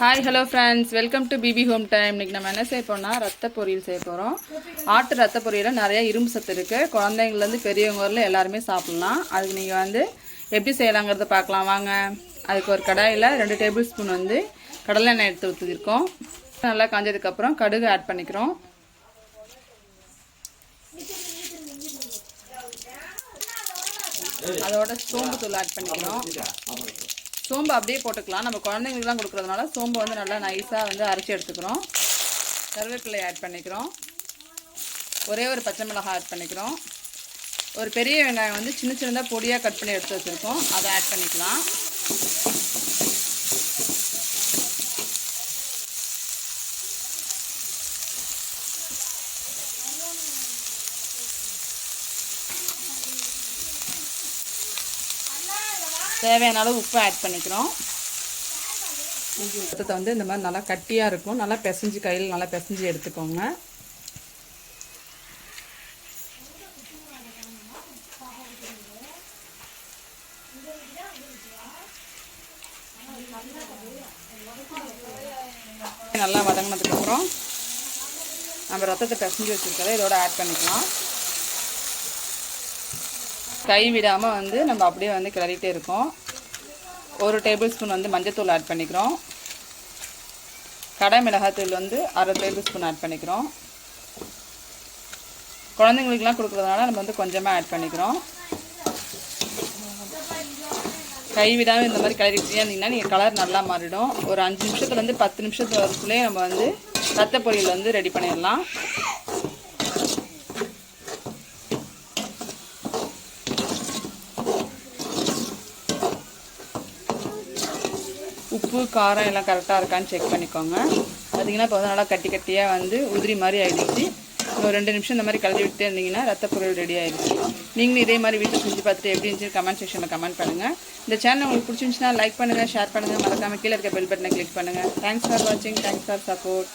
Hi hello friends welcome to PP home time இன்னைக்கு நம்ம என்ன செய்ய போறோம்னா ரத்த பொரியல் செய்ய போகிறோம் ஆட்டு ரத்த பொரியலில் நிறைய இரும்பு சத்து இருக்குது குழந்தைங்கள்லேருந்து பெரியவங்க வரல எல்லாருமே சாப்பிட்லாம். அதுக்கு நீங்கள் வந்து எப்படி செய்யலாங்கிறத பார்க்கலாம். வாங்க. அதுக்கு ஒரு கடாயில் ரெண்டு டேபிள் ஸ்பூன் வந்து கடலை எண்ணெய் எடுத்து ஊற்றிருக்கோம் நல்லா காஞ்சதுக்கப்புறம் கடுகு ஆட் பண்ணிக்கிறோம். அதோட சோம்பு தூள் ஆட் பண்ணிக்கிறோம். சோம்பு அப்படியே போட்டுக்கலாம். நம்ம குழந்தைங்களுக்குலாம் கொடுக்குறதுனால சோம்பு வந்து நல்லா நைஸாக வந்து அரைச்சி எடுத்துக்கிறோம். கருவேப்பிலை ஆட் பண்ணிக்கிறோம். ஒரே ஒரு பச்சை மிளகாய் ஆட் பண்ணிக்கிறோம். ஒரு பெரிய வெங்காயம் வந்து சின்ன சின்னதாக பொடியாக கட் பண்ணி எடுத்து வச்சுருக்கோம். அதை ஆட் பண்ணிக்கலாம். தேவையான அளவு உப்பு ஆட் பண்ணிக்கிறோம். ரத்தத்தை வந்து இந்த மாதிரி நல்லா கட்டியாக இருக்கும். நல்லா பிசைஞ்சு கையில் நல்லா பிசைஞ்சு எடுத்துக்கோங்க. நல்லா வதங்கினதுக்கப்புறம் நம்ம ரத்தத்தை பிசைஞ்சு வச்சுருக்கதை இதோட ஆட் பண்ணிக்கலாம். கை விடாமல் வந்து நம்ம அப்படியே வந்து கிளறிட்டே இருக்கோம். ஒரு டேபிள் ஸ்பூன் வந்து மஞ்சத்தூள் ஆட் பண்ணிக்கிறோம். கடை மிளகாத்தூள் வந்து அரை டேபிள் ஸ்பூன் ஆட் பண்ணிக்கிறோம். குழந்தைங்களுக்குலாம் கொடுக்குறதுனால நம்ம வந்து கொஞ்சமாக ஆட் பண்ணிக்கிறோம். கை விடாமல் இந்த மாதிரி கிளறிட்டே இருந்தீங்கன்னா நீங்கள் கலர் நல்லா மாறிடும். ஒரு அஞ்சு நிமிஷத்துலேருந்து பத்து நிமிஷத்து நம்ம வந்து ரத்த பொரியல் வந்து ரெடி பண்ணிடலாம். உப்பு காரம் எல்லாம் கரெக்டாக இருக்கான்னு செக் பண்ணிக்கோங்க. பார்த்தீங்கன்னா இப்போ வந்து நல்லா கட்டி கட்டியாக வந்து உதிரி மாதிரி ஆகிடுச்சு ஒரு ரெண்டு நிமிஷம் இந்த மாதிரி கழுவி விட்டு இருந்தீங்கன்னா ரத்த பொருள் ரெடி ஆகிடுச்சு நீங்களும் இதே மாதிரி வீட்டில் செஞ்சு பார்த்துட்டு எப்படி இருந்துச்சு கமெண்ட் செக்ஷனில் கமெண்ட் பண்ணுங்கள் இந்த சேனல் உங்களுக்கு பிடிச்சிருந்துச்சுன்னா லைக் பண்ணுங்கள் ஷேர் பண்ணுங்கள் மறக்காமல் கீழே இருக்க பெல் பட்டனை கிளிக் பண்ணுங்கள் தேங்க்ஸ் ஃபார் வாட்சிங் தேங்க்ஸ் ஃபார் சப்போர்ட்